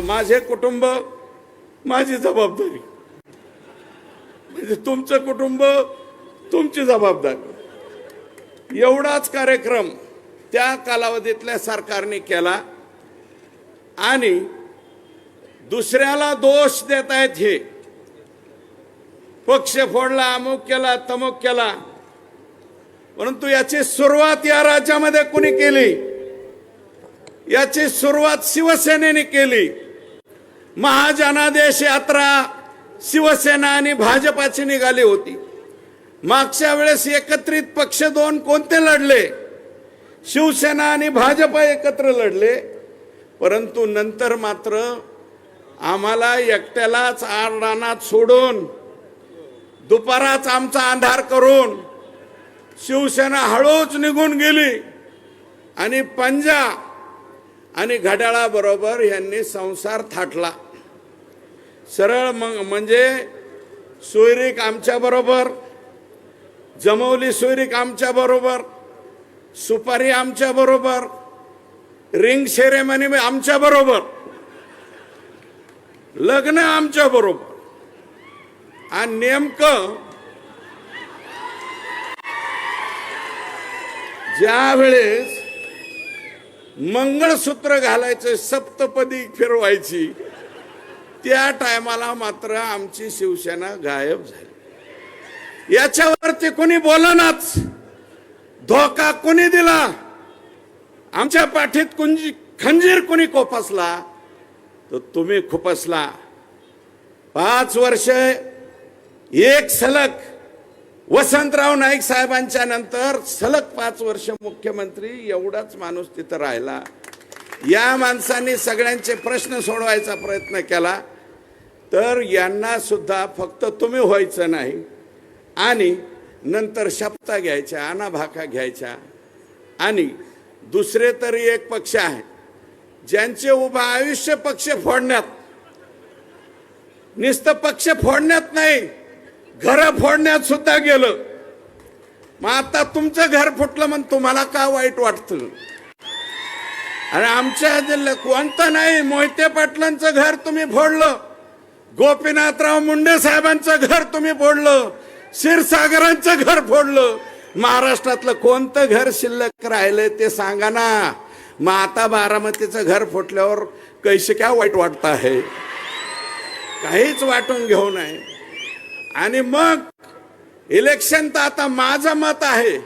माझे कुटुंब माझी जबाबदारी. म्हणजे तुमचं कुटुंब तुमची जबाबदारी. एवढाच कार्यक्रम त्या कालावधीतल्या सरकारने केला आणि दुसऱ्याला दोष देत आहेत हे. पक्ष फोडला अमुक केला तमुक केला. परंतु याची सुरुवात या राज्यामध्ये कुणी केली? याची सुरुवात शिवसेनेने केली. महाजनादेश यात्रा शिवसेना आणि भाजपाची निघाली होती. मागच्या वेळेस एकत्रित पक्ष दोन कोणते लढले? शिवसेना आणि भाजप एकत्र लढले. परंतु नंतर मात्र आम्हाला एकट्यालाच आरडानात सोडून दुपाराच आमचा अंधार करून शिवसेना हळूच निघून गेली आणि पंजा आणि घड्याळाबरोबर यांनी संसार थाटला. सरळ मग म्हणजे सोयरीक आमच्या बरोबर जमवली सोयरीक आमच्या बरोबर सुपारी आमच्या बरोबर रिंग सेरेमनी आमच्या बरोबर लग्न आमच्या बरोबर. आणि नेमकं ज्यावेळेस मंगळसूत्र घालायचं सप्तपदी फिरवायची त्या टायमाला मात्र आमची शिवसेना गायब झाली. याच्यावरती कोणी बोलनाच. धोका कोणी दिला? आमच्या पाठीत कुंजी खंजीर कोणी कोपसला? तर तुम्ही खुपसला. पाच वर्ष एक सलग वसंतराव नाईक साहेबांच्या नंतर सलग पाच वर्ष मुख्यमंत्री एवढाच माणूस तिथं राहिला. या माणसांनी सगळ्यांचे प्रश्न सोडवायचा प्रयत्न केला. तर यांना सुद्धा फक्त तुम्ही व्हायचं नाही. आणि नंतर शपथा घ्यायच्या अनाभाका घ्यायच्या. आणि दुसरे तरी एक पक्ष आहे ज्यांचे उभं आयुष्य पक्ष फोडण्यात नुसतं पक्ष फोडण्यात नाही घर फोडण्यात सुद्धा गेलं. मग आता तुमचं घर फुटलं मग तुम्हाला का वाईट वाटतं? आणि आमच्या जिल्ह्यात कोणतं नाही मोहिते पाटलांचं घर तुम्ही फोडलं. गोपीनाथराव मुंडे साहेबांचं घर तुम्ही फोडलं क्षीरसागरांचं घर फोडलं. महाराष्ट्रातलं कोणतं घर शिल्लक राहिलंय ते सांगा ना. मग आता बारामतीचं घर फुटल्यावर कैसे काय वाईट वाटत आहे? काहीच वाटून घेऊ नये. आणि मग इलेक्शन तर आता माझं मत आहे.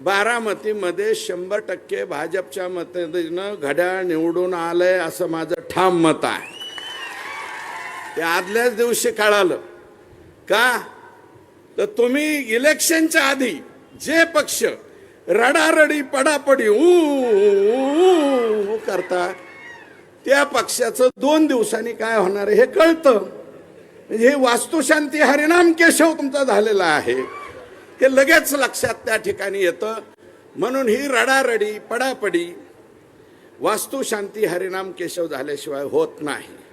बारामतीमध्ये शंभर टक्के भाजपच्या मतेनं घड्याळ निवडून आलंय असं माझं ठाम मत आहे. ते आदल्याच दिवशी कळालं. का? तर तुम्ही इलेक्शनच्या आधी जे पक्ष रडारडी पडापडी ऊ करता त्या पक्षाचं दोन दिवसांनी काय होणार हे कळतं. म्हणजे हे वास्तुशांती हरिनाम केशव तुमचा झालेला आहे. हे लगेच लक्षात त्या ठिकाणी येतं. म्हणून ही रडारडी पडापडी वास्तुशांती हरिनाम केशव झाल्याशिवाय होत नाही.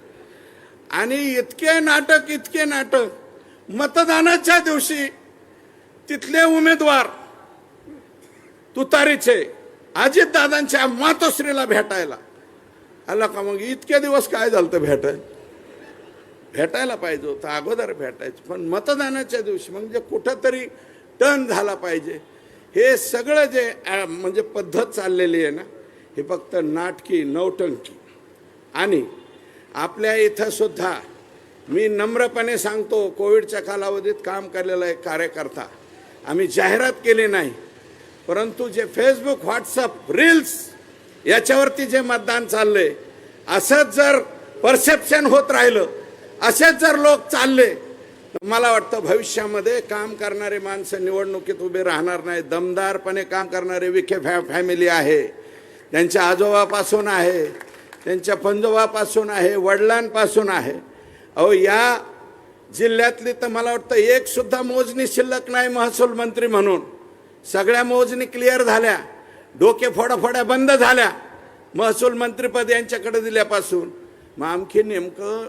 आणि इतके नाटक इतके नाटक. मतदानाच्या दिवशी तिथले उमेदवार तुतारीचे अजितदादांच्या मातोश्रीला भेटायला. आला का मग इतके दिवस काय झालं तर भेटायला भेटायला पाहिजे होतं अगोदर भेटायचं. पण मतदानाच्या दिवशी म्हणजे कुठंतरी टर्न झाला पाहिजे. हे सगळं जे म्हणजे पद्धत चाललेली आहे ना हे फक्त नाटकी नवटंकी आणि आपल्या इथं सुद्धा मी नम्रपणे सांगतो कोविडच्या कालावधीत काम केलेला एक कार्यकर्ता. आम्ही जाहिरात केली नाही परंतु जे फेसबुक व्हॉट्सअप रील्स याच्यावरती जे मतदान चाललंय असंच जर परसेप्शन होत राहिलं असेच जर लोक चालले तर मला वाटतं भविष्यामध्ये काम करणारे माणसं निवडणुकीत उभे राहणार नाही दमदारपणे काम करणारे विखे फॅ फॅमिली आहे. त्यांच्या आजोबापासून आहे. त्यांच्या पंजोबापासून आहे वडिलांपासून आहे. अहो या जिल्ह्यातली तर मला वाटतं एकसुद्धा मोजणी शिल्लक नाही महसूल मंत्री म्हणून. सगळ्या मोजणी क्लिअर झाल्या. डोके फोडाफोड्या बंद झाल्या. महसूल मंत्रीपद यांच्याकडे दिल्यापासून. मग आणखी नेमकं